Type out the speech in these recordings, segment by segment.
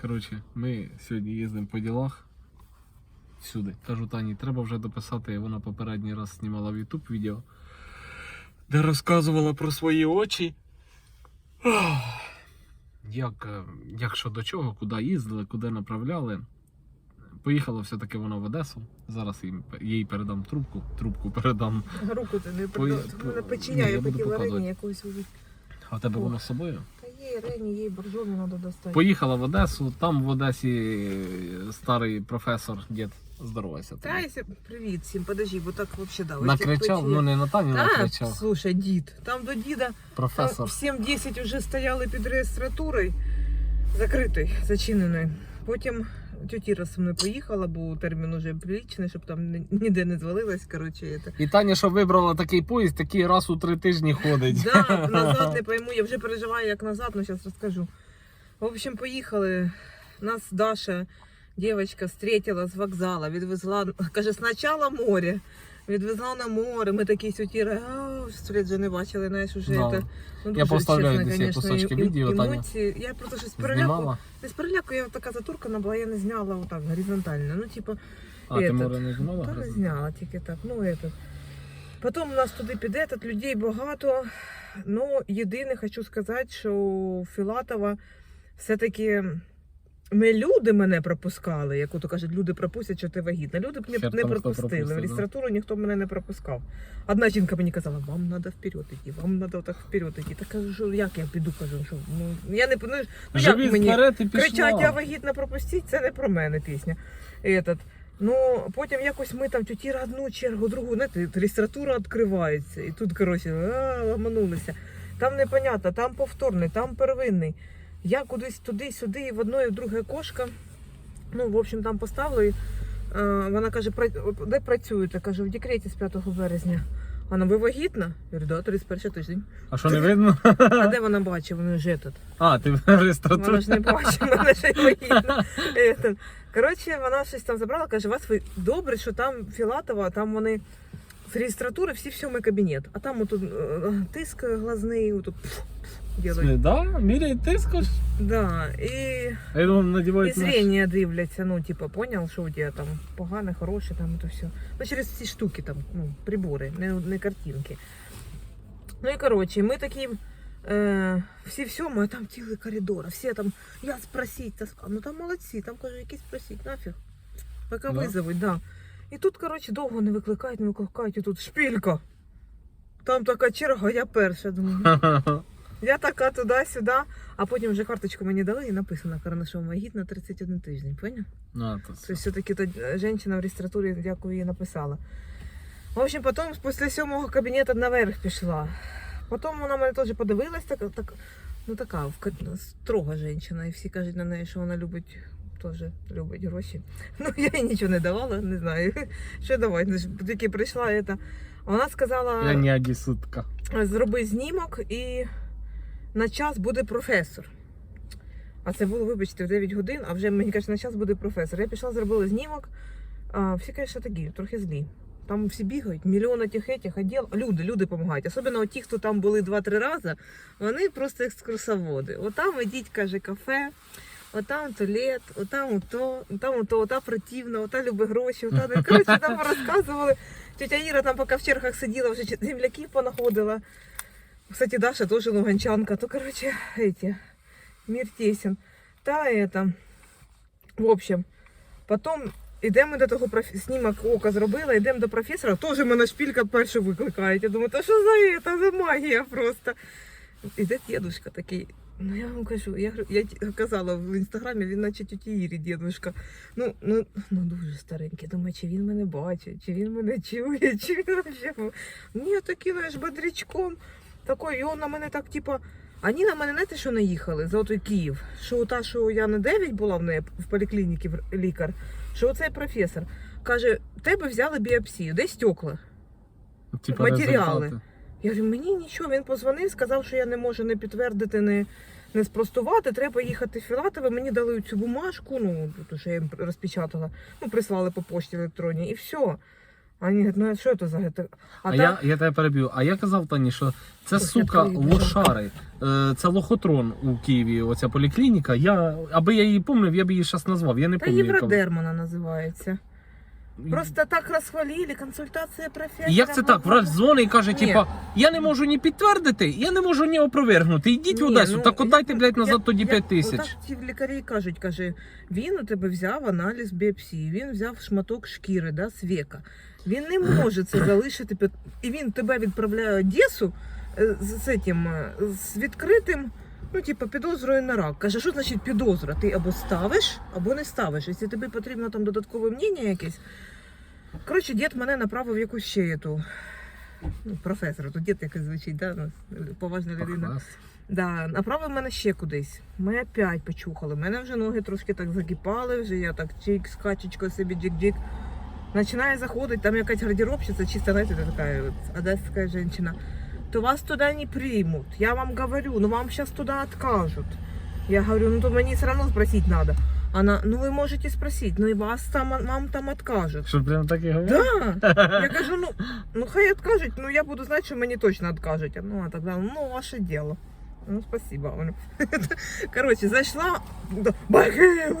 Коротше, ми сьогодні їздимо по ділах. Всюди. Кажу Тані, треба вже дописати. Вона попередній раз знімала в YouTube відео, де розказувала про свої очі. Як, е, як що до чого, куди їздили, куди направляли. Поїхала все-таки вона в Одесу. Зараз їм, їй передам трубку. Трубку передам. Руку ти не Пої- придав. по- Мене Ні, печеня, я я хотіла показувати. Якусь. А тебе воно з собою? Є Рені, їй боржомі треба достати. Поїхала в Одесу, там в Одесі е, старий професор, дід, здоровайся. Та, привіт всім, подожди, бо так взагалі дали. Накричав, ну не на Таню Та, накричав. слушай, дід, там до діда там Професор. в 7-10 вже стояли під реєстратурою закритою, зачиненою. Потім тетіра со мною поїхала, бо термін уже прилічний, щоб там ніде не звалилась. Коротше, це. І Таня, що вибрала такий поїзд, такий раз у три тижні ходить. Так, назад не пойму, я вже переживаю, як назад, але зараз розкажу. В общем, поїхали. Нас Даша, дівчинка, встретила з вокзалу, відвезла, каже, спочатку море. Відвезла на море, ми такі сутіри, а вже не бачили, знаєш, уже Да. це. Ну, Я поставляю десь конечно, кусочки і- відео, Таня емоції. Я просто щось переляку. Знімала. Не з переляку, я така затуркана була, я не зняла отак горизонтально. Ну, типу, А, ти Этот. море не знімала? та не зняла тільки так. Ну, этот. Потім у нас туди піде, тут людей багато. Ну, єдине, хочу сказати, що Філатова все-таки не люди мене пропускали, як ото кажуть, люди пропустять, що ти вагітна. Люди б не, Хер не там хто пропустили. В да. реєстратуру ніхто мене не пропускав. Одна жінка мені казала, вам треба вперед йти, вам треба так вперед йти. Так кажу, що як я піду, кажу, що ну я не ну, ну, як Живі мені вперед і пішла. кричать, я вагітна пропустіть, це не про мене пісня. Этот. Ну, потім якось ми там тютіра одну чергу, другу, знаєте, реєстратура відкривається. І тут, коротше, а, ламанулися. Там непонятно, там повторний, там первинний. Я кудись туди-сюди, і в одної, в друге кошка. Ну, в общем, там поставили. і, е, Вона каже, «Пра- де працюєте? Кажу, в декреті з 5 березня. Вона, ви вагітна? Я говорю, да, 31 тиждень. А що не видно? А де вона бачить? Вона ж этот. А, ти в Вона ж не бачить, вона ж і вагітна. Коротше, вона щось там забрала, каже, вас ви добре, що там Філатова, там вони з реєстратури всі в сьомий кабінет. А там отут е, тиск глазний, отут делають. Да? Міряють тиск? аж? Да, і, А я думав, і надівають на... зрення дивляться, ну, типу, поняв, що у тебе там погане, хороше, там то все. Ну, через ці штуки там, ну, прибори, не, не картинки. Ну і коротше, ми такі. Е, всі в сьому, а там цілий коридор, а всі там, я спросить, та ска- ну там молодці, там кажу, якісь спросить, нафіг. Поки Да? визовуть, да. І тут, коротше, довго не викликають, не викликають, і тут шпілька. Там така черга, я перша думаю. Я така туди-сюди, а потім вже карточку мені дали і написано Карнашов вагітна 31 тиждень, поняв? А, то Тобто все-таки та жінка в реєстратурі, дякую, їй написала. В общем, потім після сьомого кабінету наверх пішла. Потім вона мене теж подивилась, так, так, ну така строга жінка. І всі кажуть на неї, що вона любить, теж любить гроші. Ну, я їй нічого не давала, не знаю. Що давати, ну, тільки прийшла. Это. Вона сказала, Я не адісутка. зроби знімок і на час буде професор. А це було, вибачте, в 9 годин, а вже мені кажуть, на час буде професор. Я пішла, зробила знімок. А, всі, звісно, такі, трохи злі. Там всі бігають, мільйони тих етих отдел. Люди, люди допомагають. Особливо ті, хто там були 2-3 рази, вони просто екскурсоводи. Отам ідіть, каже, кафе, отам туалет, отам ото, отам ото, ота противна, ота любить гроші, ота не. Коротше, там розказували. Тетя Іра там поки в чергах сиділа, вже земляків понаходила. Кстати, Даша тоже луганчанка. То, короче, эти, мир тесен. Та это. В общем, потом йдемо до того проф... знімок ока зробила, йдемо до професора, теж мене шпілька першу викликають. Я думаю, та що за це? За магія просто. Іде дедушка такий. Ну я вам кажу, я, я казала в інстаграмі, він наче тіті Ірі дедушка. Ну, ну, ну дуже старенький. Думаю, чи він мене бачить, чи він мене чує, чи він взагалі. Ні, такий знаєш, бодрячком. Такой, і он на мене так, типа. Вони на мене не те, що наїхали за той Київ. Що та, що я на 9 була в неї в поліклініці лікар, що оцей професор каже, тебе взяли біопсію, де стекла? Типа Матеріали. результати. Я говорю, мені нічого. Він позвонив, сказав, що я не можу не підтвердити, не, не спростувати. Треба їхати в Філатове. Мені дали цю бумажку, ну, то, що я їм розпечатала. Ну, прислали по пошті електронній, і все. А вони говорять, ну що це за гетер? А, А, я, я тебе переб'ю. А я казав Тані, що це я сука твої лошари. Е, Це лохотрон у Києві, оця поліклініка. Я, аби я її помнив, я б її зараз назвав. Я не та пам'ятаю. яка Євродерм називається. Просто так розхвалили, консультація професора. І Як це так? Врач дзвонить і каже, Ні. типа, я не можу ні підтвердити, я не можу ні опровергнути. Йдіть в Ні, Одесу, ну, так отдайте, блядь, назад я- тоді я- 5 тисяч. Отак ті лікарі кажуть, каже, він у тебе взяв аналіз біопсії, він взяв шматок шкіри, да, з века. Він не може це залишити під... І він тебе відправляє в Одесу е, з, з, этим, е, з відкритим, ну, типу, підозрою на рак. Каже, що значить підозра? Ти або ставиш, або не ставиш. Якщо тобі потрібно там додаткове мнення якесь. Коротше, дід мене направив в якусь ще ту. Ну, професора, тут дід якось звучить, да? поважна людина. Да, направив мене ще кудись. Ми опять почухали. У мене вже ноги трошки так закипали, вже я так чик, скачечко собі джик-джик. Починає заходити, там якась гардеробщиця, чисто, знаєте, така от, одесская женщина. То вас туда не примут. Я вам говорю, ну вам сейчас туда откажут. Я говорю, ну то мне все равно спросить надо. Она, ну вы можете спросить, но и вас там, вам там откажут. Що прям так і говорять? Да. Я кажу, ну, ну хай откажуть, ну я буду знати, що мені точно откажуть. Ну, а тогда, ну, ваше дело. Ну, спасибо. Говорю. Короче, зайшла, да, «Баги!»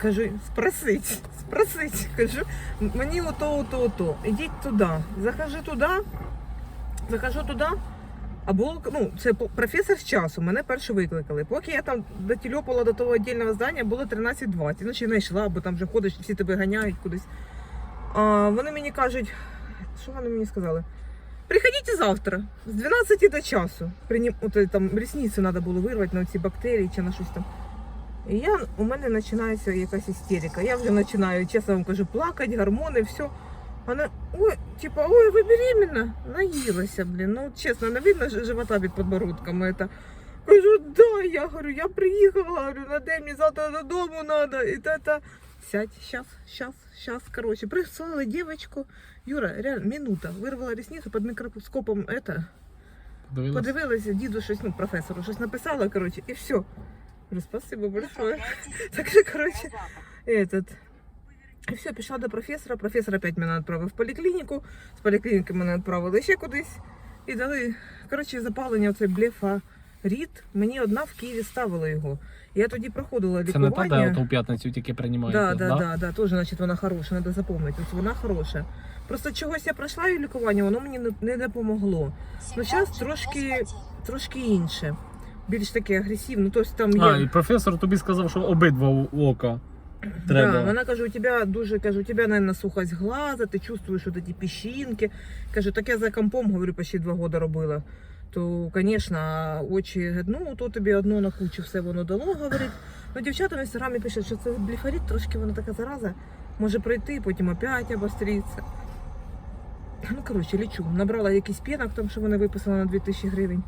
кажу, спросить, спросить. Кажу, мені ото, ото, ото. Ідіть туди. Захожу туди, захожу туди. А ну, це професор з часу, мене перше викликали. Поки я там дотільопала до того віддільного здання, було 13.20. Ну, не йшла, бо там вже ходиш, всі тебе ганяють кудись. А, вони мені кажуть, що вони мені сказали? Приходіть завтра з 12 до часу. Принім, от, е, там рісниці треба було вирвати на ці бактерії чи на щось там. І я, у мене починається якась істерика. Я вже починаю, чесно вам кажу, плакати, гормони, все. Вона, ой, типа, ой, ви беременна? Наїлася, блін. Ну, чесно, не видно ж- живота під подбородком. Это. Кажу, да, я говорю, я приїхала, говорю, на день мені завтра додому треба. І та-та. Сядь, щас, щас, щас. Короче, прислали девочку. Юра, реально, минута. Вирвала ресницю під мікроскопом. Это, Подивилась? подивилася, діду щось, ну, професору, щось написала, короче, і все. Говорю, спасибо большое. Так що, короче, этот. І все, пішла до професора. Професор опять мене відправив в поліклініку. З поліклініки мене відправили ще кудись. І дали, коротше, запалення оцей блефарід. Мені одна в Києві ставила його. Я тоді проходила лікування. Це не та, де ото у п'ятницю тільки приймаєте, Да, да, да, да, тоже, значить, вона хороша, треба запомнити. Ось вона хороша. Просто чогось я пройшла її лікування, воно мені не, допомогло. Ну, зараз трошки, трошки інше. Більш таке агресивне. Тобто там є. А, і професор тобі сказав, що обидва ока. Треба. Да, вона каже, у тебе дуже каже, у тебе, наверное, сухость глаза, ти чувствуєш от ці піщинки. Кажу, так я за компом, говорю, почти два роки робила. То, звісно, очі, ну, то тобі одно на кучу все воно дало, говорить. Ну, дівчата в інстаграмі пишуть, що це бліфарит, трошки вона така зараза, може пройти, потім опять обостриться. Ну, коротше, лічу. Набрала якийсь пінок, там, що вони виписали на 2000 гривень.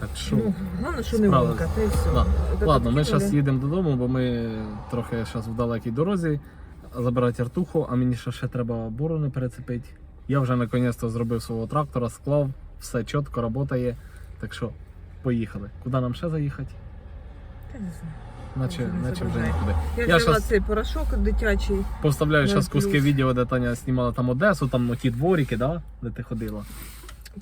Так що. Ну, головне, що не справились. вонка, та й все. Ладно. От Ладно, ми такі зараз вони. їдемо додому, бо ми трохи зараз в далекій дорозі забирати артуху, а мені ще, ще треба борони перецепити. Я вже наконець-то зробив свого трактора, склав, все чітко працює. Так що, поїхали. Куди нам ще заїхати? Та не знаю. Наче, наче вже нікуди. Я, Я взяла щас- цей порошок дитячий. Поставляю зараз куски плюс. відео, де Таня знімала там Одесу, там ну, ті дворики, да? де ти ходила.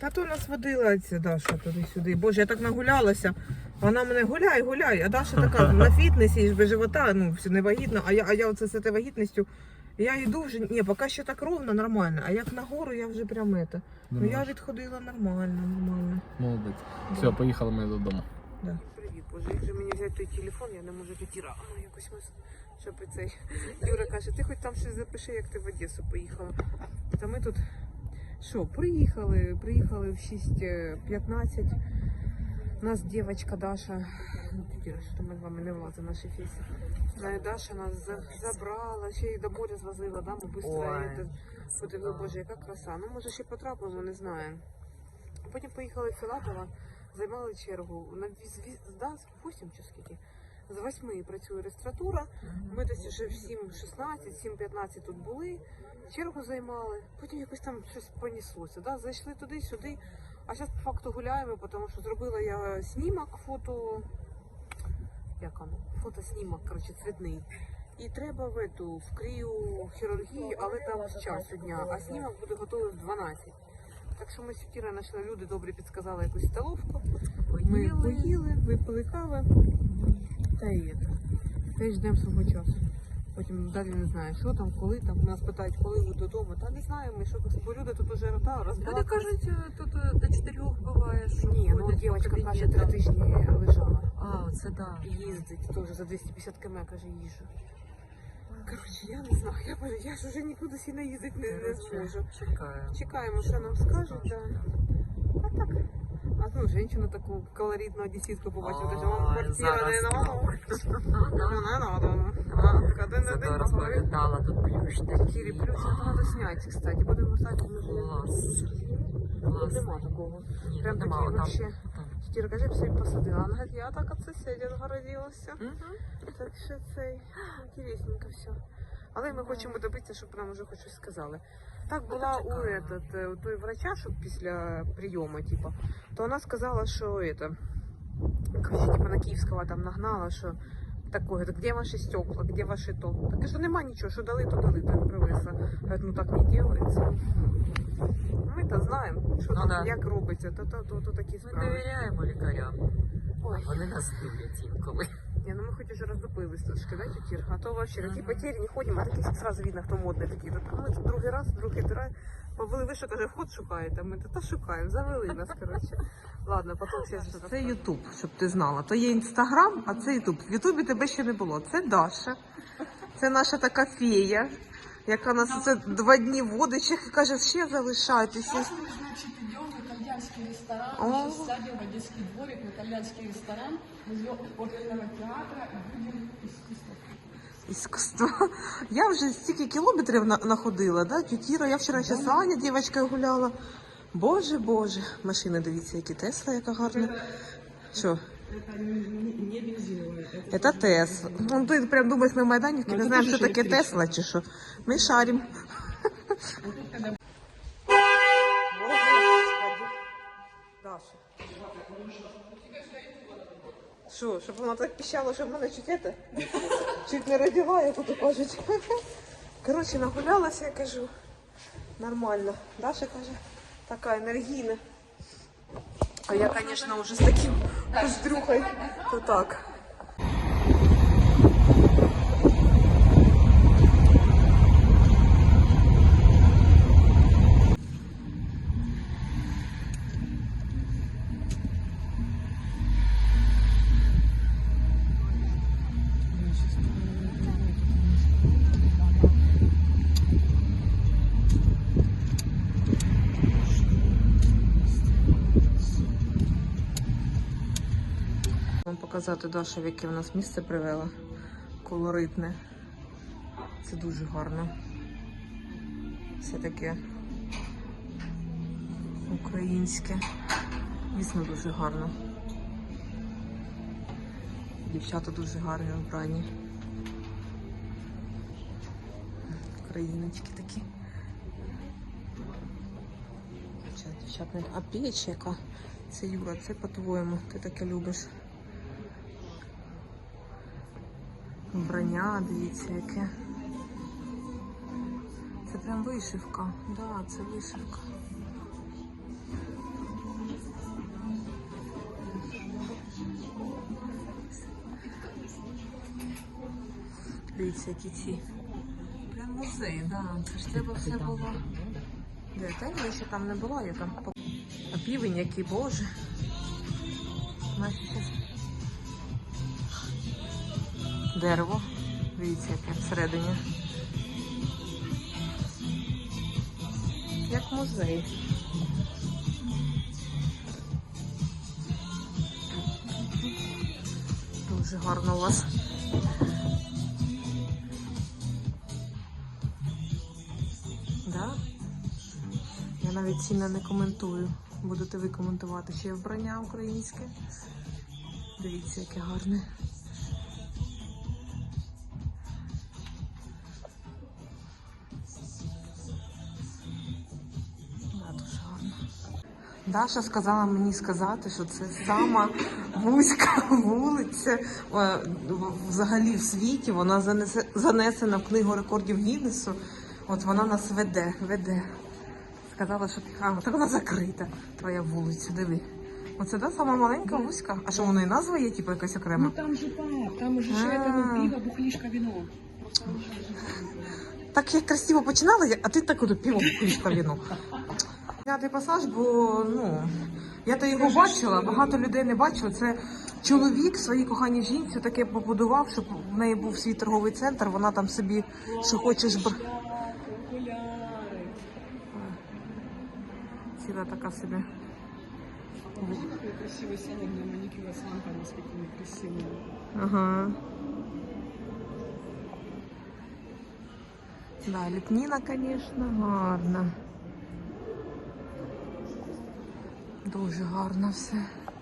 Та то нас водила ця Даша туди-сюди. Боже, я так нагулялася. Вона мене гуляй, гуляй. А Даша така на фітнесі ж без живота, ну все не вагітна. А я, а я оце з цією вагітністю. Я йду вже, ні, поки ще так ровно, нормально. А як нагору, я вже прям это. Ну я відходила нормально, нормально. Молодець. Да. Все, поїхали ми додому. Да. Привіт, боже, як же мені взяти той телефон, я не можу тоді рано якось ми, щоб цей. Юра каже, ти хоч там щось запиши, як ти в Одесу поїхала. Та ми тут що, приїхали, приїхали в 6.15. У нас дівчинка Даша, ну, що ми з вами не влазимо наші фіси. Даша нас забрала, ще й до моря звозила, да, ми швидко подивили, боже, яка краса. Ну, може, ще потрапимо, не знаю. Потім поїхали в Філатова, займали чергу. На да, з 8 чи скільки? З 8 працює реєстратура. Ми десь вже в 7.16, 7.15 тут були, чергу займали. Потім якось там щось понеслося. Да? Зайшли туди-сюди. А зараз по факту гуляємо, тому що зробила я знімок, фото. Як воно? Фотоснімок, коротше, цвітний. І треба в эту в кріохірургію, але там з часу дня, а снімок буде готовий в 12. Так що ми з Кіра знайшли, люди добре підсказали якусь столовку. Ми поїли, випили кави. Та й ждемо свого часу. Потім далі не знаю, що там, коли там. Нас питають, коли ви додому. Та не знаю, ми що бо люди тут уже та, Люди розбирали. кажуть, тут е, до чотирьох буває, що Ні, ну дівчинка каже, три тижні лежала. А, це да. Їздить теж за 250 км, каже, їжу. Коротше, я не знаю, я, боже, я ж вже нікуди сильно їздити не, не зможу. Чекаю. Чекаємо, що нам скажуть, да. А так. Ну, женщину таку колоритну одеситку побачила, каже, вам квартира не надо. Ну, не надо. Один на Зато день поговорив. розповідала тут плющ Кірі, плюс це треба зняти, кстати. Будемо вертати. Клас. Клас. нема такого. Ні, Прям нема, такі там. вообще. Кіра, каже, все посадила. Вона говорить, я так от сусідів городилася. Мгм. Так що це інтересненько все. Але ми хочемо добитися, щоб нам вже хоч щось сказали. Так була у, чекаємо. этот, е, у той врача, що після прийому, типу, то вона сказала, що это, короче, типа на Київського там нагнала, що такое, говорит, где ваші стекла, где ваші то? Так що нема нічого, що дали, то дали, так привезла. Говорит, ну так не делается. Ми то знаємо, що Ну там, да. як робиться, то, то, то, то такі Ми справи. довіряємо лікарям. Ой. Вони нас дивлять інколи. Не, ну мы хоть уже раздупились трошки, да, тетір? А то вообще такі не ходимо, а такі сразу видно, хто модний такий. Та ми тут другий раз, другий раз. Повели ви що каже, вход шукаєте, ми та шукаємо, завели нас, коротше. Ладно, потім все що Це Ютуб, щоб ти знала. То є Інстаграм, а це Ютуб. В Ютубі тебе ще не було. Це Даша. Це наша така фея, яка нас це два дні водить, і каже, ще залишайтеся. Сейчас мы, значит, идем в итальянский ресторан. О. Сейчас сядем в Одесский дворик в итальянский ресторан возле оперного театра и будем искусство. Іскусство. Я вже стільки кілометрів на- находила, да? Тютіра, я вчора ще з Аня, дівчинкою гуляла. Боже, боже. Машини, дивіться, які Тесла, яка гарна. Що? Это не бензиновая. Це Тесла. Ну, ти прям думаєш, ми в Майданівці не це знаємо, що таке електрична. Тесла чи що. Ми шаримо. Даша. Що, щоб вона так піщала, в мене чуть це, чуть не родила, як ото кажуть. Коротше, нагулялася, я кажу. Нормально. Даша каже, така енергійна. А я, звісно, вже з таким поздрюхой. То так. Вам показати Даша, в яке в нас місце привела. Колоритне. Це дуже гарно. Все таке українське. Дійсно дуже гарно. Дівчата дуже гарні вбрані. Україночки такі. А піч яка? Це Юра, це по-твоєму, ти таке любиш. Вбрання, дивіться, яке. Це прям вишивка. Да, це вишивка. Дивіться, які ці. Прям музей, да. Це ж треба все було. Де, я ще там не була, я там. А півень який, боже. Наші дерево. Дивіться, яке всередині. Як музей. Дуже гарно у вас. Я навіть сильно не коментую. Будете ви коментувати. Ще є вбрання українське. Дивіться, яке гарне. Даша сказала мені сказати, що це сама вузька вулиця е, взагалі в світі. Вона занесе, занесена в книгу рекордів Гіннесу. От вона нас веде, веде. Сказала, що а, так вона закрита, твоя вулиця, диви. Оце да, сама маленька вузька. А що воно і назва є, типу, якась окрема? Ну там же пап, там же ще пиво, бухлішка, віно. Так я красиво починала, а ти так от пиво кулішка віно. П'ятий пасаж, бо ну я то його бачила, багато людей не бачили. Це чоловік своїй коханій жінці таке побудував, щоб в неї був свій торговий центр. Вона там собі що хочеш бр. Ціла така собі. Ага. Да, ліпніна, звісно, гарна. Дуже гарно все.